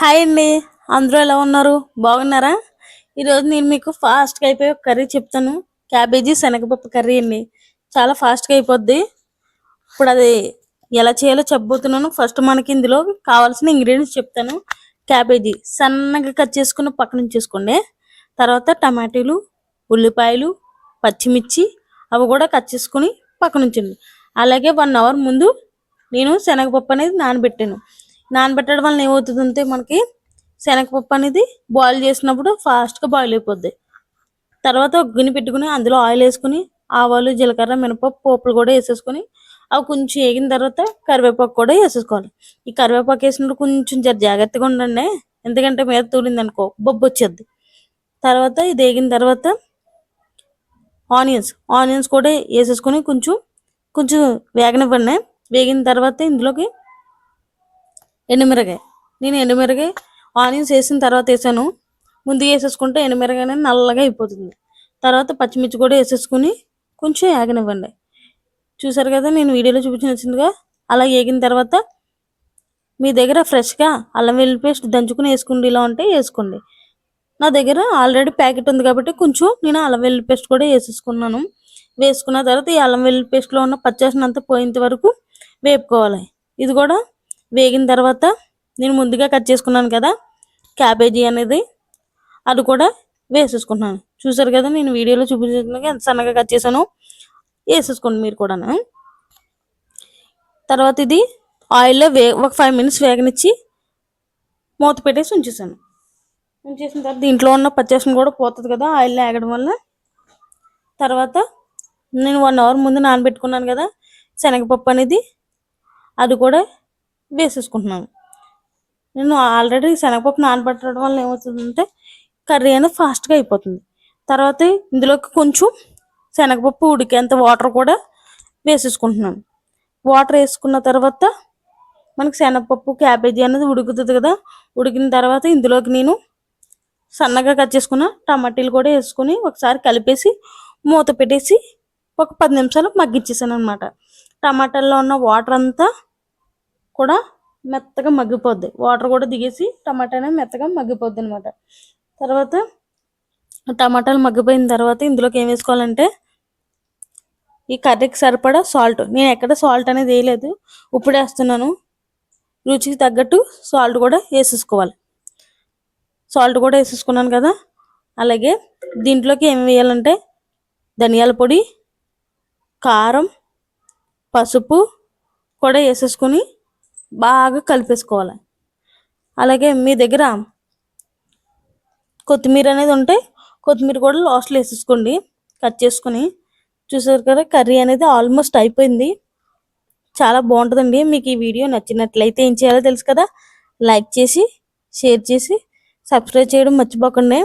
Hi అండి. అందరూ ఎలా ఉన్నారు? బాగున్నారా? ఈరోజు నేను మీకు ఫాస్ట్గా అయిపోయి ఒక కర్రీ చెప్తాను. క్యాబేజీ శనగపప్పు కర్రీ అండి. చాలా ఫాస్ట్గా అయిపోద్ది. ఇప్పుడు అది ఎలా చేయాలో చెప్పబోతున్నాను. ఫస్ట్ మనకి ఇందులో కావాల్సిన ఇంగ్రీడియంట్స్ చెప్తాను. క్యాబేజీ సన్నగా కట్ చేసుకుని పక్కన ఉంచేసుకోండి. తర్వాత టమాటీలు ఉల్లిపాయలు పచ్చిమిర్చి అవి కూడా కట్ చేసుకుని పక్కన ఉంచండి. అలాగే వన్ అవర్ ముందు నేను శనగపప్పు అనేది నానబెట్టాను. నానబెట్టడం వలన ఏమవుతుందంటే మనకి శనగపప్పు అనేది బాయిల్ చేసినప్పుడు ఫాస్ట్గా బాయిల్ అయిపోద్ది. తర్వాత ఒక గిన్నె పెట్టుకుని అందులో ఆయిల్ వేసుకుని ఆవాలు జీలకర్ర మినపప్పు పోపులు కూడా వేసేసుకొని అవి కొంచెం వేగిన తర్వాత కరివేపాకు కూడా వేసేసుకోవాలి. ఈ కరివేపాకు వేసినప్పుడు కొంచెం జర జాగ్రత్తగా ఉండండి. ఎందుకంటే మీద తూలింది అనుకో బొబ్బు వచ్చేది తర్వాత ఇది వేగిన తర్వాత ఆనియన్స్ ఆనియన్స్ కూడా వేసేసుకొని కొంచెం కొంచెం వేగనివ్వండి. వేగిన తర్వాత ఇందులోకి ఎండుమిరగాయ. నేను ఎండుమిరగాయ ఆనియన్స్ వేసిన తర్వాత వేసాను. ముందు వేసేసుకుంటే ఎండుమిరగాయ అనేది నల్లగా అయిపోతుంది. తర్వాత పచ్చిమిర్చి కూడా వేసేసుకుని కొంచెం ఏగనివ్వండి. చూసారు కదా నేను వీడియోలో చూపించినట్టుగా అలా వేగిన తర్వాత మీ దగ్గర ఫ్రెష్గా అల్లం వెల్లుల్లి పేస్ట్ దంచుకుని వేసుకోండి. ఇలా ఉంటే వేసుకోండి. నా దగ్గర ఆల్రెడీ ప్యాకెట్ ఉంది కాబట్టి కొంచెం నేను అల్లం వెల్లుల్లి పేస్ట్ కూడా వేసేసుకున్నాను. వేసుకున్న తర్వాత ఈ అల్లం వెల్లుల్లి పేస్ట్లో ఉన్న పచ్చాసన అంతా పోయేంత వరకు వేపుకోవాలి. ఇది కూడా వేగిన తర్వాత నేను ముందుగా కట్ చేసుకున్నాను కదా క్యాబేజీ అనేది అది కూడా వేసేసుకుంటున్నాను. చూసారు కదా నేను వీడియోలో చూపించినట్టుగా ఎంత సన్నగా కట్ చేశాను వేసేసుకోండి మీరు కూడా తర్వాత ఇది ఆయిల్లో వే ఒక ఫైవ్ మినిట్స్ వేగనిచ్చి మూత పెట్టేసి ఉంచేసాను ఉంచేసిన తర్వాత దీంట్లో ఉన్న పచ్చేసిన కూడా పోతుంది కదా ఆయిల్ వేగడం వల్ల. తర్వాత నేను వన్ అవర్ ముందు నానబెట్టుకున్నాను కదా శనగపప్పు అనేది అది కూడా వేసేసుకుంటున్నాను నేను ఆల్రెడీ శనగపప్పు నానబెట్టడం వల్ల ఏమవుతుందంటే కర్రీ అనేది ఫాస్ట్గా అయిపోతుంది. తర్వాత ఇందులోకి కొంచెం శనగపప్పు ఉడికేంత వాటర్ కూడా వేసేసుకుంటున్నాను వాటర్ వేసుకున్న తర్వాత మనకి శనగపప్పు క్యాబేజీ అనేది ఉడుకుతుంది కదా ఉడికిన తర్వాత ఇందులోకి నేను సన్నగా కట్ చేసుకున్న టమాటీలు కూడా వేసుకొని ఒకసారి కలిపేసి మూత పెట్టేసి ఒక పది నిమిషాలు మగ్గించేసాను అనమాట టమాటాల్లో ఉన్న వాటర్ అంతా కూడా మెత్తగా మగ్గిపోద్ది. వాటర్ కూడా దిగేసి టమాటా అనేది మెత్తగా మగ్గిపోద్ది అనమాట తర్వాత టమాటాలు మగ్గిపోయిన తర్వాత ఇందులోకి ఏం వేసుకోవాలంటే ఈ కర్రీకి సరిపడా సాల్ట్ నేను ఎక్కడ సాల్ట్ అనేది వేయలేదు. ఇప్పుడు వేస్తున్నాను. రుచికి తగ్గట్టు సాల్ట్ కూడా వేసేసుకోవాలి. సాల్ట్ కూడా వేసేసుకున్నాను కదా. అలాగే దీంట్లోకి ఏం వేయాలంటే ధనియాల పొడి కారం పసుపు కూడా వేసేసుకొని బాగా కలిపేసుకోవాలి. అలాగే మీ దగ్గర కొత్తిమీర అనేది ఉంటే కొత్తిమీర కూడా లాస్ట్లో వేసేసుకోండి. కట్ చేసుకొని చూసారు కదా కర్రీ అనేది ఆల్మోస్ట్ అయిపోయింది. చాలా బాగుంటుందండి. మీకు ఈ వీడియో నచ్చినట్లయితే ఏం చేయాలో తెలుసు కదా లైక్ చేసి షేర్ చేసి సబ్స్క్రైబ్ చేయడం మర్చిపోకండి.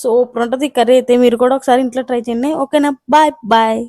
సూపర్ ఉంటుంది ఈ కర్రీ అయితే. మీరు కూడా ఒకసారి ఇంట్లో ట్రై చేయండి. ఓకేనా? Bye bye.